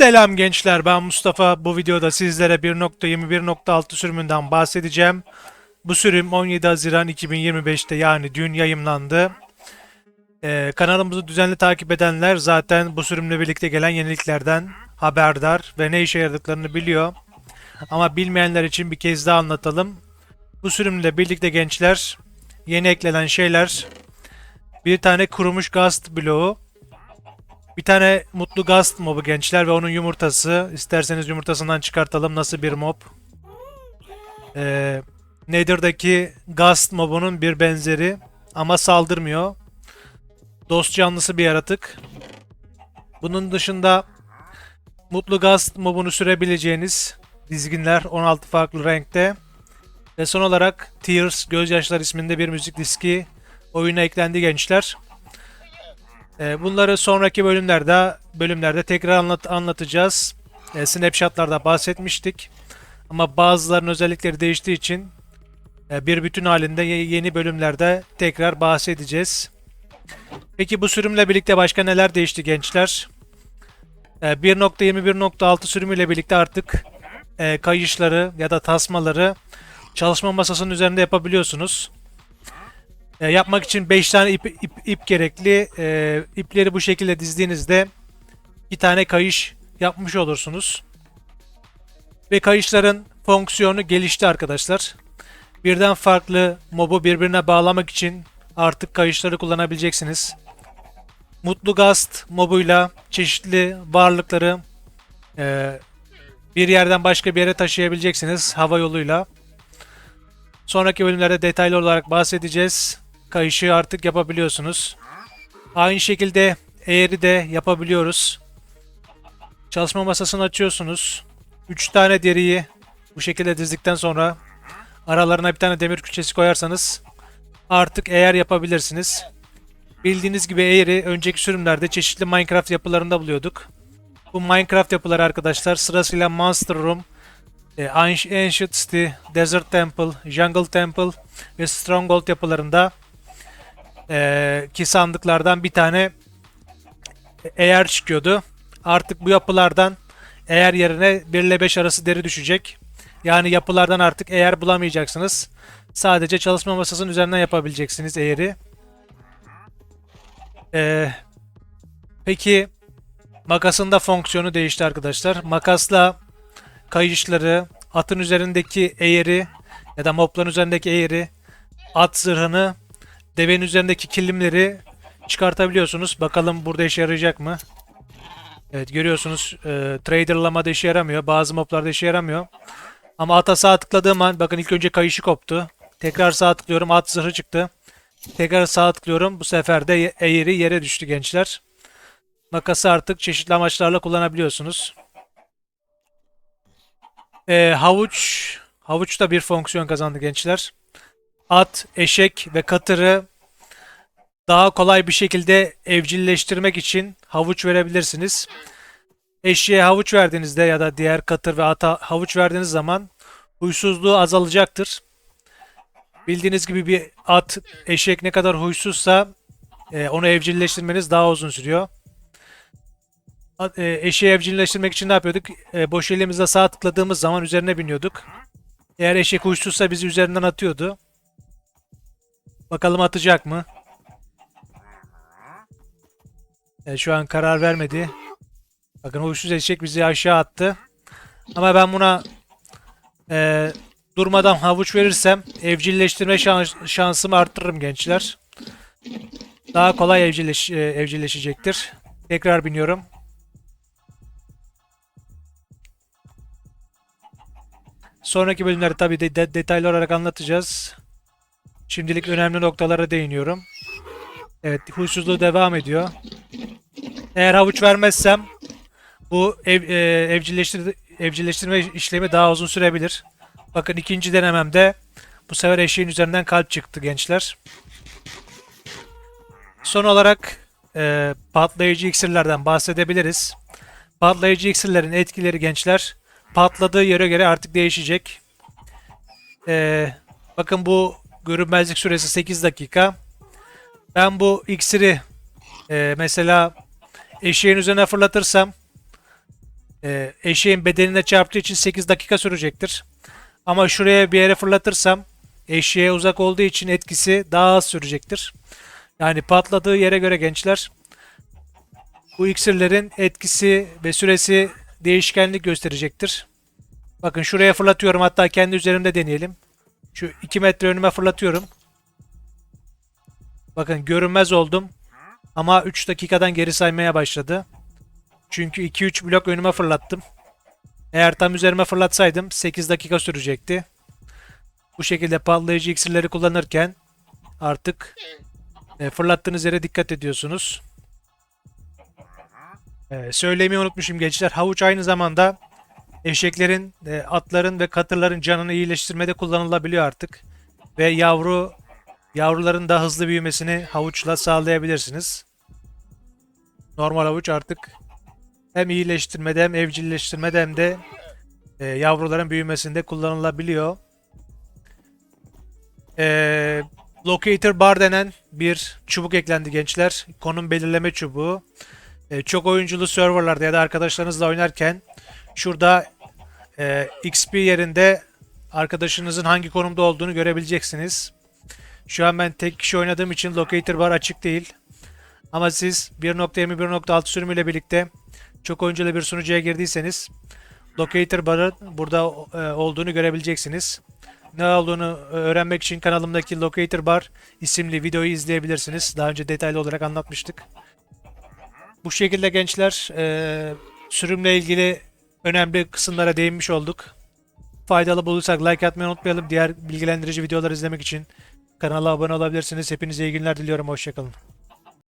Selam gençler ben Mustafa. Bu videoda sizlere 1.21.6 sürümünden bahsedeceğim. Bu sürüm 17 Haziran 2025'te yani dün yayımlandı. Ee, kanalımızı düzenli takip edenler zaten bu sürümle birlikte gelen yeniliklerden haberdar ve ne işe yaradıklarını biliyor. Ama bilmeyenler için bir kez daha anlatalım. Bu sürümle birlikte gençler yeni eklenen şeyler bir tane kurumuş gast bloğu, bir tane mutlu gast mobu gençler ve onun yumurtası. İsterseniz yumurtasından çıkartalım nasıl bir mob. Ee, Nether'daki gast mobunun bir benzeri ama saldırmıyor. Dost canlısı bir yaratık. Bunun dışında mutlu gast mobunu sürebileceğiniz dizginler 16 farklı renkte. Ve son olarak Tears Gözyaşlar isminde bir müzik diski oyuna eklendi gençler. Ee, Bunları sonraki bölümlerde bölümlerde tekrar anlat anlatacağız. Ee, Snapshot'larda bahsetmiştik. Ama bazılarının özellikleri değiştiği için e, bir bütün halinde ye- yeni bölümlerde tekrar bahsedeceğiz. Peki bu sürümle birlikte başka neler değişti gençler? Ee, 1.21.6 sürümüyle birlikte artık e, kayışları ya da tasmaları çalışma masasının üzerinde yapabiliyorsunuz. E, yapmak için 5 tane ip, ip, ip gerekli. E, ipleri bu şekilde dizdiğinizde bir tane kayış yapmış olursunuz. Ve kayışların fonksiyonu gelişti arkadaşlar. Birden farklı mobu birbirine bağlamak için artık kayışları kullanabileceksiniz. Mutlu Gast mobuyla çeşitli varlıkları e, bir yerden başka bir yere taşıyabileceksiniz hava yoluyla. Sonraki bölümlerde detaylı olarak bahsedeceğiz. Kayışı artık yapabiliyorsunuz. Aynı şekilde eğri de yapabiliyoruz. Çalışma masasını açıyorsunuz. 3 tane deriyi bu şekilde dizdikten sonra aralarına bir tane demir küçesi koyarsanız artık eğer yapabilirsiniz. Bildiğiniz gibi eğri önceki sürümlerde çeşitli Minecraft yapılarında buluyorduk. Bu Minecraft yapıları arkadaşlar sırasıyla Monster Room, e, Anci- Ancient City, Desert Temple, Jungle Temple ve Stronghold yapılarında e, ki sandıklardan bir tane eğer çıkıyordu. Artık bu yapılardan eğer yerine 1 ile 5 arası deri düşecek. Yani yapılardan artık eğer bulamayacaksınız. Sadece çalışma masasının üzerinden yapabileceksiniz eğeri. E, peki makasın da fonksiyonu değişti arkadaşlar. Makasla kayışları, atın üzerindeki eğeri ya da mobların üzerindeki eğeri, at zırhını, devenin üzerindeki kilimleri çıkartabiliyorsunuz. Bakalım burada işe yarayacak mı? Evet görüyorsunuz e, traderlamada işe yaramıyor. Bazı moblarda işe yaramıyor. Ama ata sağ tıkladığım an bakın ilk önce kayışı koptu. Tekrar sağ tıklıyorum at zırhı çıktı. Tekrar sağ tıklıyorum. Bu sefer de eğri yere düştü gençler. Makası artık çeşitli amaçlarla kullanabiliyorsunuz. Ee, havuç havuç da bir fonksiyon kazandı gençler. At, eşek ve katırı daha kolay bir şekilde evcilleştirmek için havuç verebilirsiniz. Eşeğe havuç verdiğinizde ya da diğer katır ve ata havuç verdiğiniz zaman huysuzluğu azalacaktır. Bildiğiniz gibi bir at, eşek ne kadar huysuzsa e, onu evcilleştirmeniz daha uzun sürüyor. E, Eşeği evcilleştirmek için ne yapıyorduk? E, boş elimizle sağ tıkladığımız zaman üzerine biniyorduk. Eğer eşek huysuzsa bizi üzerinden atıyordu. Bakalım atacak mı? E, şu an karar vermedi. Bakın huysuz eşek bizi aşağı attı. Ama ben buna e, durmadan havuç verirsem evcilleştirme şans, şansımı arttırırım gençler. Daha kolay evcilleş, e, evcilleşecektir. Tekrar biniyorum. Sonraki bölümleri tabii de, de- detaylı olarak anlatacağız. Şimdilik önemli noktalara değiniyorum. Evet, huysuzluğu devam ediyor. Eğer havuç vermezsem bu ev, e, evcilleştir, evcilleştirme işlemi daha uzun sürebilir. Bakın ikinci denememde bu sefer eşeğin üzerinden kalp çıktı gençler. Son olarak e, patlayıcı iksirlerden bahsedebiliriz. Patlayıcı iksirlerin etkileri gençler patladığı yere göre artık değişecek. E, bakın bu görünmezlik süresi 8 dakika. Ben bu iksiri e, mesela eşeğin üzerine fırlatırsam e, eşeğin bedenine çarptığı için 8 dakika sürecektir. Ama şuraya bir yere fırlatırsam eşeğe uzak olduğu için etkisi daha az sürecektir. Yani patladığı yere göre gençler bu iksirlerin etkisi ve süresi değişkenlik gösterecektir. Bakın şuraya fırlatıyorum hatta kendi üzerimde deneyelim. Şu 2 metre önüme fırlatıyorum. Bakın görünmez oldum. Ama 3 dakikadan geri saymaya başladı. Çünkü 2-3 blok önüme fırlattım. Eğer tam üzerime fırlatsaydım 8 dakika sürecekti. Bu şekilde patlayıcı iksirleri kullanırken artık e, fırlattığınız yere dikkat ediyorsunuz. E, söylemeyi unutmuşum gençler. Havuç aynı zamanda eşeklerin, e, atların ve katırların canını iyileştirmede kullanılabiliyor artık. Ve yavru yavruların daha hızlı büyümesini havuçla sağlayabilirsiniz. Normal havuç artık hem iyileştirmede hem evcilleştirmede hem de e, yavruların büyümesinde kullanılabiliyor. E, Locator bar denen bir çubuk eklendi gençler. Konum belirleme çubuğu. E, çok oyunculu serverlarda ya da arkadaşlarınızla oynarken şurada e, XP yerinde arkadaşınızın hangi konumda olduğunu görebileceksiniz. Şu an ben tek kişi oynadığım için Locator bar açık değil. Ama siz 1.21.6 sürümüyle birlikte çok oyunculu bir sunucuya girdiyseniz Locator barı burada e, olduğunu görebileceksiniz. Ne olduğunu öğrenmek için kanalımdaki Locator Bar isimli videoyu izleyebilirsiniz. Daha önce detaylı olarak anlatmıştık. Bu şekilde gençler e, sürümle ilgili önemli kısımlara değinmiş olduk. Faydalı bulursak like atmayı unutmayalım. Diğer bilgilendirici videolar izlemek için kanala abone olabilirsiniz. Hepinize iyi günler diliyorum. Hoşçakalın.